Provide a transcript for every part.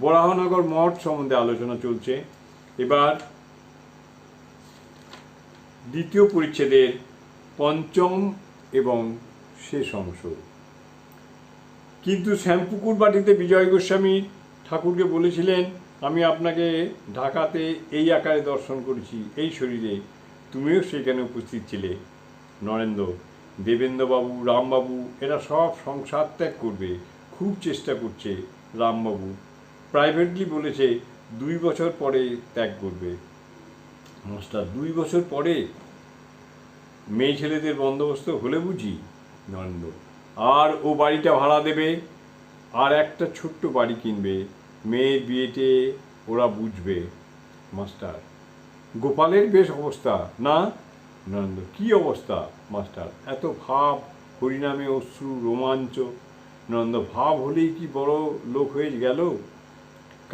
বরাহনগর মঠ সম্বন্ধে আলোচনা চলছে। এবার দ্বিতীয় পরিচ্ছেদের পঞ্চম এবং শেষ অংশ। কিন্তু শ্যামপুকুর বাটিতে বিজয় গোস্বামী ঠাকুরকে বলেছিলেন, আমি আপনাকে ঢাকাতে এই আকারে দর্শন করেছি, এই শরীরে তুমিও সেখানে উপস্থিত ছিলে। নরেন্দ্র, দেবেন্দ্রবাবু, রামবাবু, এরা সব সংসার ত্যাগ করবে, খুব চেষ্টা করছে রামবাবু প্রাইভেটলি বলেছে, দুই বছর পরে ত্যাগ করবে। মাস্টার দুই বছর পরে মেয়ে ছেলেদের বন্দোবস্ত হলে বুঝি? নন্দ আর ও বাড়িটা ভাড়া দেবে, আর একটা ছোট্ট বাড়ি কিনবে, মেয়ের বিয়েতে ওরা বুঝবে। মাস্টার, গোপালের বেশ অবস্থা, না? নন্দ কি অবস্থা, মাস্টার? এত ভাব, হরিনামে অশ্রু, রোমাঞ্চ। নন্দ ভাব হলেই কি বড় লোক হয়ে গেল?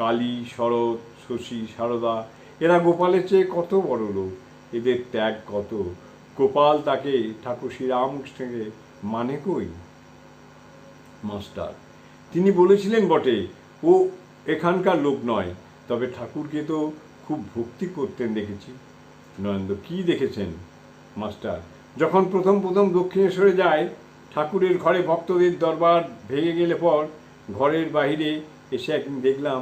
কালী, শরৎ, শশী, সারদা, এরা গোপালের চেয়ে কত বড় লোক? এদের ত্যাগ কত? গোপাল তাকে ঠাকুর শ্রীরামকৃষ্ণকে মানে কই? মাস্টার, তিনি বলেছিলেন বটে, ও এখানকার লোক নয়, তবে ঠাকুরকে তো খুব ভক্তি করতেন দেখেছি। নরেন্দ্র, কি দেখেছেন? মাস্টার, যখন প্রথম প্রথম দক্ষিণেশ্বরে যায়, ঠাকুরের ঘরে ভক্তদের দরবার ভেঙে গেলে পর ঘরের বাইরে এসে একদিন দেখলাম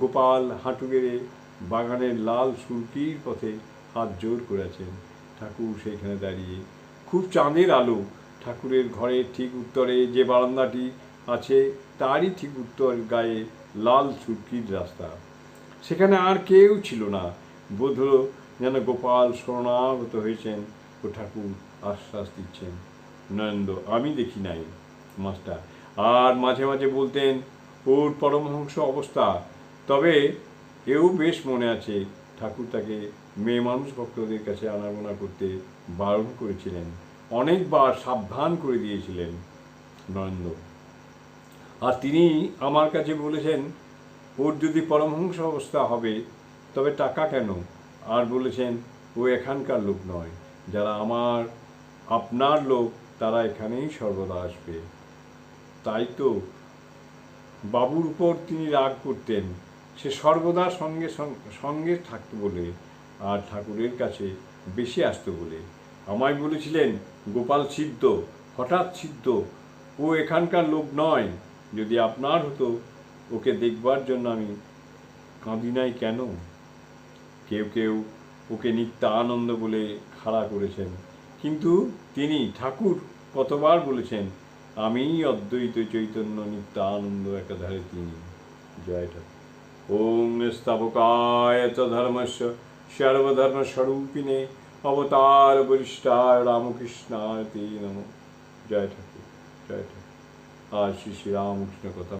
গোপাল হাঁটু গেড়ে বাগানের লাল সুরকির পথে হাত জোর করেছেন। ঠাকুর সেইখানে দাঁড়িয়ে খুব চাঁদের আলো ঠাকুরের ঘরের ঠিক উত্তরে যে বারান্দাটি আছে, তারই ঠিক উত্তর গায়ে লাল সুরকির রাস্তা। সেখানে আর কেউ ছিল না। বোধ যেন গোপাল শরণাগত হয়েছেন ও ঠাকুর আশ্বাস দিচ্ছেন নরেন্দ্র আমি দেখি নাই, মাস্টার। আর মাঝে মাঝে বলতেন, ওর পরমহংস অবস্থা তবে এও বেশ মনে আছে, ঠাকুর তাকে মেয়ে মানুষ ভক্তদের কাছে আনাগোনা করতে বারণ করেছিলেন। অনেকবার সাবধান করে দিয়েছিলেন নরেন্দ্র। আর তিনি আমার কাছে বলেছেন, ওর যদি পরমহংস অবস্থা হবে, তবে টাকা কেন? আর বলেছেন, ও এখানকার লোক নয়। যারা আমার, আপনার লোক, তারা এখানেই সর্বদা আসবে। তাই তো বাবুর উপর তিনি রাগ করতেন। সে সর্বদা সঙ্গে সঙ্গে থাকতো বলে আর ঠাকুরের কাছে বেশি আসতো বলে। আমায় বলেছিলেন, গোপাল সিদ্ধ, হঠাৎ সিদ্ধ, ও এখানকার লোক নয়। যদি আপনার হতো, ওকে দেখবার জন্য আমি কাঁদি নাই কেন? কেউ কেউ ওকে নিত্য আনন্দ বলে খাড়া করেছেন। কিন্তু তিনি ঠাকুর কতবার বলেছেন, আমি অদ্বৈত চৈতন্য নিত্য আনন্দ একাধারে তিনি। জয় ঠাকুর। ওম স্থাপকায় চ ধর্মস্য সর্বধর্ম স্বরূপিণে অবতার বরিষ্ঠায় রামকৃষ্ণায় তে নম। জয় ঠাকুর জয় ঠাকুর। আর শ্রী শ্রী রামকৃষ্ণ কথা